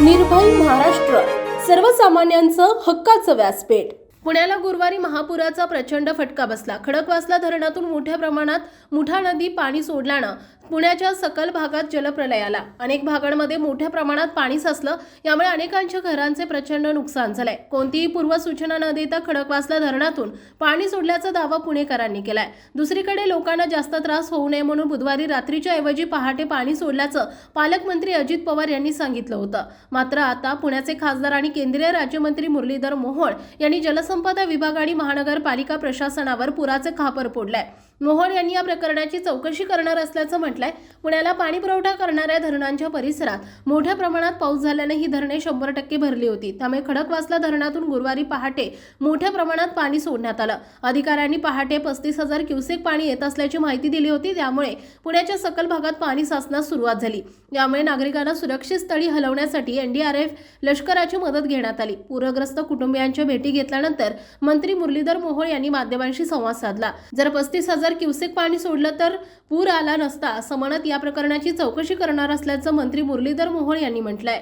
निर्भय महाराष्ट्र. सर्वसामान्यांचं हक्काचं व्यासपीठ. पुण्याला गुरुवारी महापुराचा प्रचंड फटका बसला. खडकवासला धरणातून मोठ्या प्रमाणात मुठा नदी पाणी सोडल्यानं पुण्याच्या सकल भागात जलप्रलय आला अनेक भागांमध्ये मोठ्या प्रमाणात पाणी साचलं यामुळे अनेकांच्या घरांचे प्रचंड नुकसान झालंय. कोणतीही पूर्वसूचना न देता खडकवासला धरणातून पाणी सोडल्याचा दावा पुणेकरांनी केलाय. दुसरीकडे लोकांना जास्त त्रास होऊ नये म्हणून बुधवारी रात्रीच्या ऐवजी पहाटे पाणी सोडल्याचं पालकमंत्री अजित पवार यांनी सांगितलं होतं. मात्र आता पुण्याचे खासदार आणि केंद्रीय राज्यमंत्री मुरलीधर मोहोळ यांनी जलसंपदा विभाग आणि महानगरपालिका प्रशासनावर पुराचे खापर फोडलाय. मोहोळ यांनी या प्रकरणाची चौकशी करणार असल्याचं म्हटलंय. पुण्याला पाणी पुरवठा करणाऱ्या धरणांच्या परिसरात मोठ्या प्रमाणात पाऊस झाल्याने ही धरणे शंभर टक्के भरली होती. त्यामुळे खडकवासला धरणातून गुरुवारी पहाटे मोठ्या प्रमाणात पाणी सोडण्यात आलं. अधिकाऱ्यांनी पहाटे पस्तीस हजार क्युसेक पाणी येत असल्याची माहिती दिली होती. त्यामुळे पुण्याच्या सकल भागात पाणी साचण्यास सुरुवात झाली. यामुळे नागरिकांना सुरक्षित स्थळी हलवण्यासाठी एनडीआरएफ लष्कराची मदत घेण्यात आली. पूरग्रस्त कुटुंबियांच्या भेटी घेतल्यानंतर मंत्री मुरलीधर मोहोळ यांनी माध्यमांशी संवाद साधला. जर पस्तीस हजार हजार क्युसेक पाणी सोडलं तर पूर आला नसता असं म्हणत या प्रकरणाची चौकशी करणार असल्याचं मंत्री मुरलीधर मोहोळ यांनी म्हटलंय.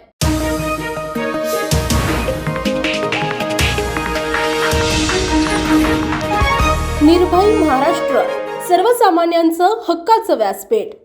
निर्भय महाराष्ट्र सर्वसामान्यांचं हक्काचं व्यासपीठ.